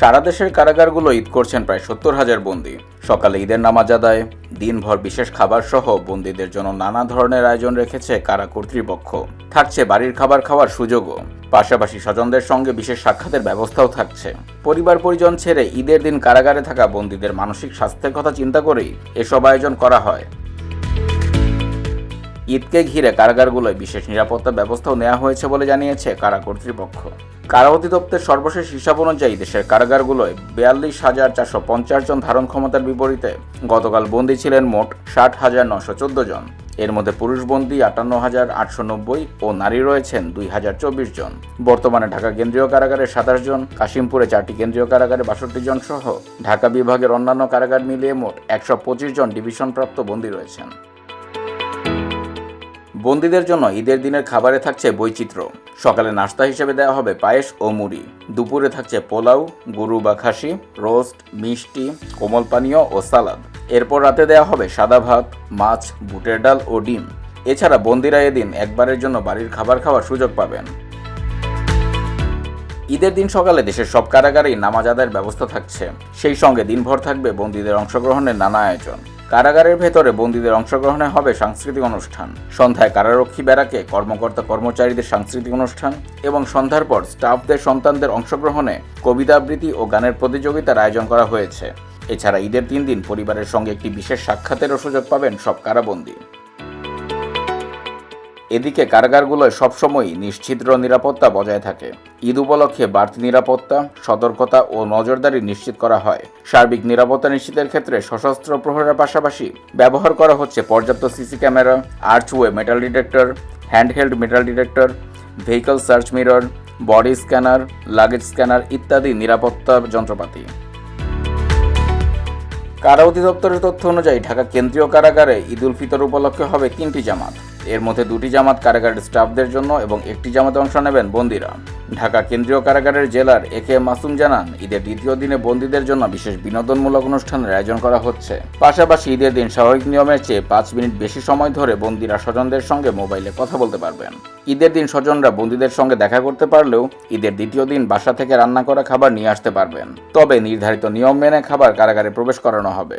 সারা দেশের কারাগারগুলো ঈদ করছেন প্রায় সত্তর হাজার বন্দী। সকালে ঈদের নামাজ আদায় দিনভর বিশেষ খাবার সহ বন্দীদের জন্য নানা ধরনের আয়োজন রেখেছে কারা কর্তৃপক্ষ। থাকছে বাড়ির খাবার খাওয়ার সুযোগও। পাশাপাশি স্বজনদের সঙ্গে বিশেষ সাক্ষাতের ব্যবস্থাও থাকছে। পরিবার পরিজন ছেড়ে ঈদের দিন কারাগারে থাকা বন্দীদের মানসিক স্বাস্থ্যের কথা চিন্তা করেই এসব আয়োজন করা হয়। ঈদকে ঘিরে কারাগারগুলোয় বিশেষ নিরাপত্তা ব্যবস্থাও নেওয়া হয়েছে বলে জানিয়েছে কারা কর্তৃপক্ষ। কারা অধিদপ্তরের সর্বশেষ হিসাব অনুযায়ী দেশের কারাগারগুলোয় বিয়াল্লিশ হাজার চারশো পঞ্চাশ জন ধারণ ক্ষমতার বিপরীতে গতকাল বন্দী ছিলেন মোট ষাট হাজার নশো চোদ্দ জন। এর মধ্যে পুরুষ বন্দী আটান্ন হাজার আটশো নব্বই ও নারী রয়েছেন দুই হাজার চব্বিশ জন। বর্তমানে ঢাকা কেন্দ্রীয় কারাগারে সাতাশ জন, কাশিমপুরে চারটি কেন্দ্রীয় কারাগারে বাষট্টি জন সহ ঢাকা বিভাগের অন্যান্য কারাগার মিলিয়ে মোট একশো পঁচিশ জন ডিভিশনপ্রাপ্ত বন্দী রয়েছেন। বন্দীদের জন্য ঈদের দিনের খাবারে থাকছে বৈচিত্র্য। সকালে নাস্তা হিসেবে দেওয়া হবে পায়েস ও মুড়ি। দুপুরে থাকছে পোলাও, গরু বা খাসি, রোস্ট, মিষ্টি, কোমল পানীয় ও সালাদ। এরপর রাতে দেওয়া হবে সাদা ভাত, মাছ, বুটের ডাল ও ডিম। এছাড়া বন্দিরা এদিন একবারের জন্য বাড়ির খাবার খাওয়ার সুযোগ পাবেন। ঈদের দিন সকালে দেশের সব কারাগারেই নামাজ আদায়ের ব্যবস্থা থাকছে। সেই সঙ্গে দিনভর থাকবে বন্দীদের অংশগ্রহণের নানা আয়োজন। কারাগারের ভেতরে বন্দীদের অংশগ্রহণে হবে সাংস্কৃতিক অনুষ্ঠান। সন্ধ্যায় কারারক্ষী ব্যারাকে কর্মকর্তা কর্মচারীদের সাংস্কৃতিক অনুষ্ঠান এবং সন্ধ্যার পর স্টাফদের সন্তানদের অংশগ্রহণে কবিতা আবৃত্তি ও গানের প্রতিযোগিতার আয়োজন করা হয়েছে। এছাড়া ঈদের তিন দিন পরিবারের সঙ্গে একটি বিশেষ সাক্ষাতেরও সুযোগ পাবেন সব কারাবন্দী। এদিকে কারাগারগুলোয় সবসময়ই নিশ্চিদ্র নিরাপত্তা বজায় থাকে। ঈদ উপলক্ষে বাড়তি নিরাপত্তা, সতর্কতা ও নজরদারি নিশ্চিত করা হয়। সার্বিক নিরাপত্তা নিশ্চিতের ক্ষেত্রে সশস্ত্র প্রহরের পাশাপাশি ব্যবহার করা হচ্ছে পর্যাপ্ত CC camera, archway metal detector handheld metal detector vehicle search mirror body scanner luggage scanner ইত্যাদি নিরাপত্তা যন্ত্রপাতি। কারা অধিদপ্তরের তথ্য অনুযায়ী ঢাকা কেন্দ্রীয় কারাগারে ঈদ উল ফিতর উপলক্ষে হবে তিনটি জামাত। এর মধ্যে দুটি জামাত কারাগারের স্টাফদের জন্য এবং একটি জামাতে অংশ নেবেন বন্দীরা। ঢাকা কেন্দ্রীয় কারাগারের জেলার এ কে মাসুম জানান, ঈদের দ্বিতীয় দিনে বন্দীদের জন্য বিশেষ বিনোদনমূলক অনুষ্ঠানের আয়োজন করা হচ্ছে। পাশাপাশি ঈদের দিন স্বাভাবিক নিয়মের চেয়ে পাঁচ মিনিট বেশি সময় ধরে বন্দীরা স্বজনদের সঙ্গে মোবাইলে কথা বলতে পারবেন। ঈদের দিন স্বজনরা বন্দীদের সঙ্গে দেখা করতে পারলেও ঈদের দ্বিতীয় দিন বাসা থেকে রান্না করা খাবার নিয়ে আসতে পারবেন। তবে নির্ধারিত নিয়ম মেনে খাবার কারাগারে প্রবেশ করানো হবে।